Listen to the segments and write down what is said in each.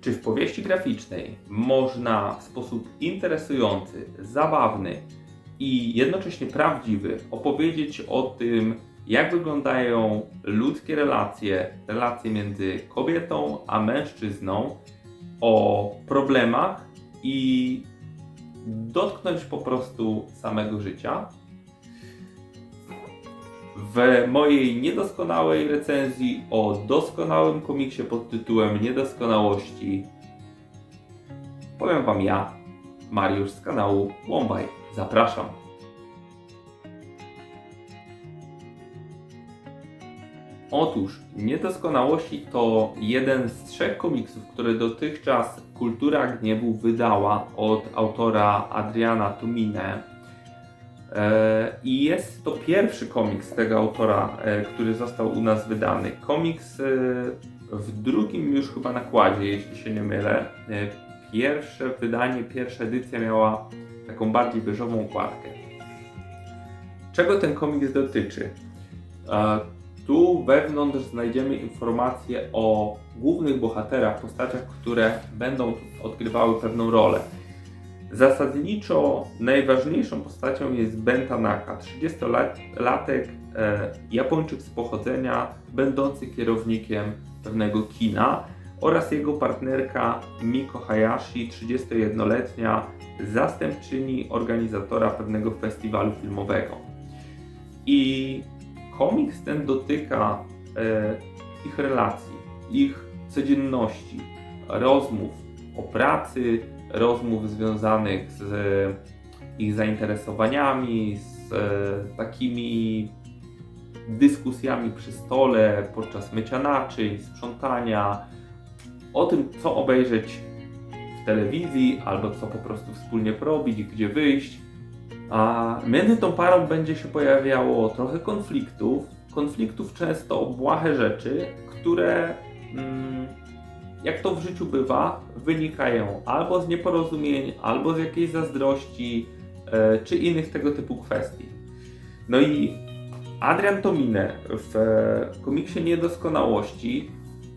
Czy w powieści graficznej można w sposób interesujący, zabawny i jednocześnie prawdziwy opowiedzieć o tym, jak wyglądają ludzkie relacje, relacje między kobietą a mężczyzną, o problemach i dotknąć po prostu samego życia? W mojej niedoskonałej recenzji o doskonałym komiksie pod tytułem Niedoskonałości powiem Wam ja, Mariusz z kanału Wombaj. Zapraszam. Otóż Niedoskonałości to jeden z trzech komiksów, które dotychczas Kultura Gniewu wydała od autora Adriana Tumine. E, I jest to pierwszy komiks tego autora, e, który został u nas wydany. Komiks e, w drugim już chyba nakładzie, jeśli się nie mylę. Pierwsze wydanie, pierwsza edycja miała taką bardziej beżową okładkę. Czego ten komiks dotyczy? Tu wewnątrz znajdziemy informacje o głównych bohaterach, postaciach, które będą odgrywały pewną rolę. Zasadniczo najważniejszą postacią jest Ben Tanaka, 30-latek e, Japończyk z pochodzenia, będący kierownikiem pewnego kina oraz jego partnerka Miko Hayashi, 31-letnia zastępczyni organizatora pewnego festiwalu filmowego. I komiks ten dotyka e, ich relacji, ich codzienności, rozmów o pracy, rozmów związanych z ich zainteresowaniami, z e, takimi dyskusjami przy stole podczas mycia naczyń, sprzątania, o tym, co obejrzeć w telewizji, albo co po prostu wspólnie porobić, gdzie wyjść. A między tą parą będzie się pojawiało trochę konfliktów, konfliktów często o błahe rzeczy, które, mm, jak to w życiu bywa, wynikają albo z nieporozumień, albo z jakiejś zazdrości, e, czy innych tego typu kwestii. No i Adrian Tomine w e, komiksie Niedoskonałości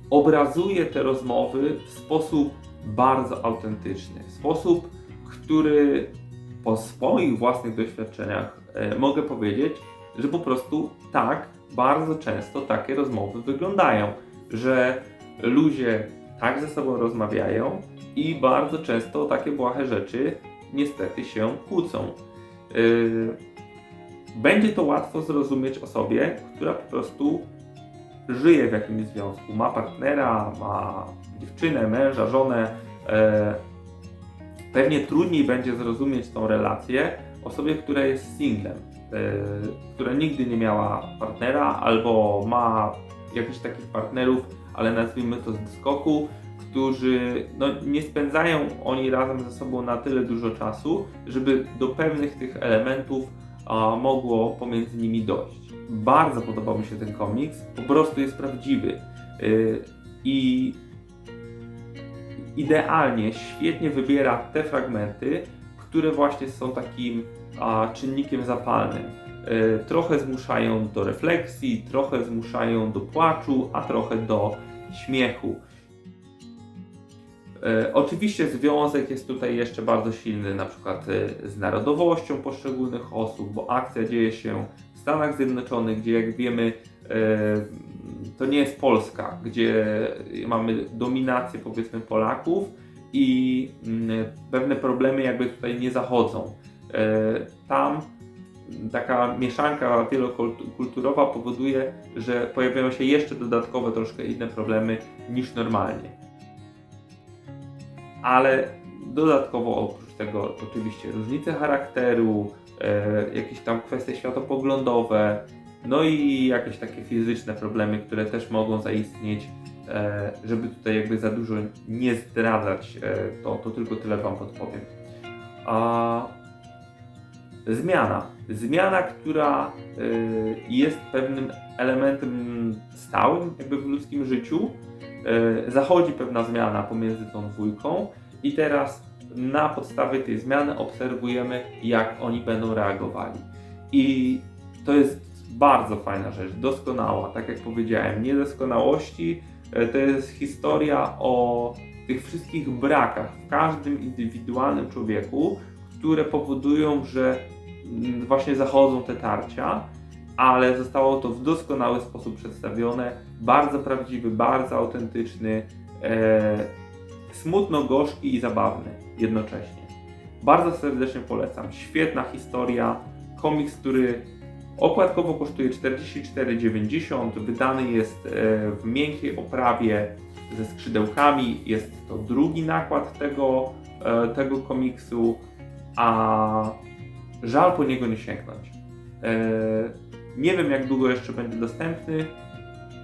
obrazuje te rozmowy w sposób bardzo autentyczny, w sposób, który po swoich własnych doświadczeniach e, mogę powiedzieć, że po prostu tak bardzo często takie rozmowy wyglądają, że ludzie tak ze sobą rozmawiają i bardzo często takie błahe rzeczy niestety się kłócą. Yy, Będzie to łatwo zrozumieć osobie, która po prostu żyje w jakimś związku, ma partnera, ma dziewczynę, męża, żonę. E, pewnie trudniej będzie zrozumieć tą relację osobie, która jest singlem, e, która nigdy nie miała partnera albo ma jakichś takich partnerów, ale nazwijmy to z skoku, którzy no, nie spędzają oni razem ze sobą na tyle dużo czasu, żeby do pewnych tych elementów a, mogło pomiędzy nimi dojść. Bardzo podobał mi się ten komiks, po prostu jest prawdziwy yy, i idealnie, świetnie wybiera te fragmenty, które właśnie są takim a, czynnikiem zapalnym. Yy, trochę zmuszają do refleksji, trochę zmuszają do płaczu, a trochę do śmiechu. E, Oczywiście związek jest tutaj jeszcze bardzo silny, na przykład e, z narodowością poszczególnych osób, bo akcja dzieje się w Stanach Zjednoczonych, gdzie jak wiemy e, to nie jest Polska, gdzie mamy dominację powiedzmy Polaków i mm, pewne problemy jakby tutaj nie zachodzą. E, Tam taka mieszanka wielokulturowa powoduje, że pojawiają się jeszcze dodatkowe troszkę inne problemy niż normalnie ale dodatkowo oprócz tego oczywiście różnice charakteru, e, jakieś tam kwestie światopoglądowe, no i jakieś takie fizyczne problemy, które też mogą zaistnieć. E, żeby tutaj jakby za dużo nie zdradzać, e, to, to tylko tyle Wam podpowiem. A zmiana. Zmiana, która e, jest pewnym elementem stałym jakby w ludzkim życiu, E, zachodzi pewna zmiana pomiędzy tą dwójką i teraz na podstawie tej zmiany obserwujemy, jak oni będą reagowali. I to jest bardzo fajna rzecz, doskonała. Tak jak powiedziałem, niedoskonałości e, to jest historia o tych wszystkich brakach w każdym indywidualnym człowieku, które powodują, że właśnie zachodzą te tarcia, ale zostało to w doskonały sposób przedstawione, bardzo prawdziwy, bardzo autentyczny, e, smutno gorzki i zabawny jednocześnie. Bardzo serdecznie polecam. Świetna historia, komiks, który okładkowo kosztuje 44,90, wydany jest e, w miękkiej oprawie ze skrzydełkami. Jest to drugi nakład tego, e, tego komiksu, a żal po niego nie sięgnąć. E, nie wiem jak długo jeszcze będzie dostępny.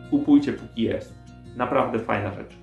Kupujcie póki jest. Naprawdę fajna rzecz.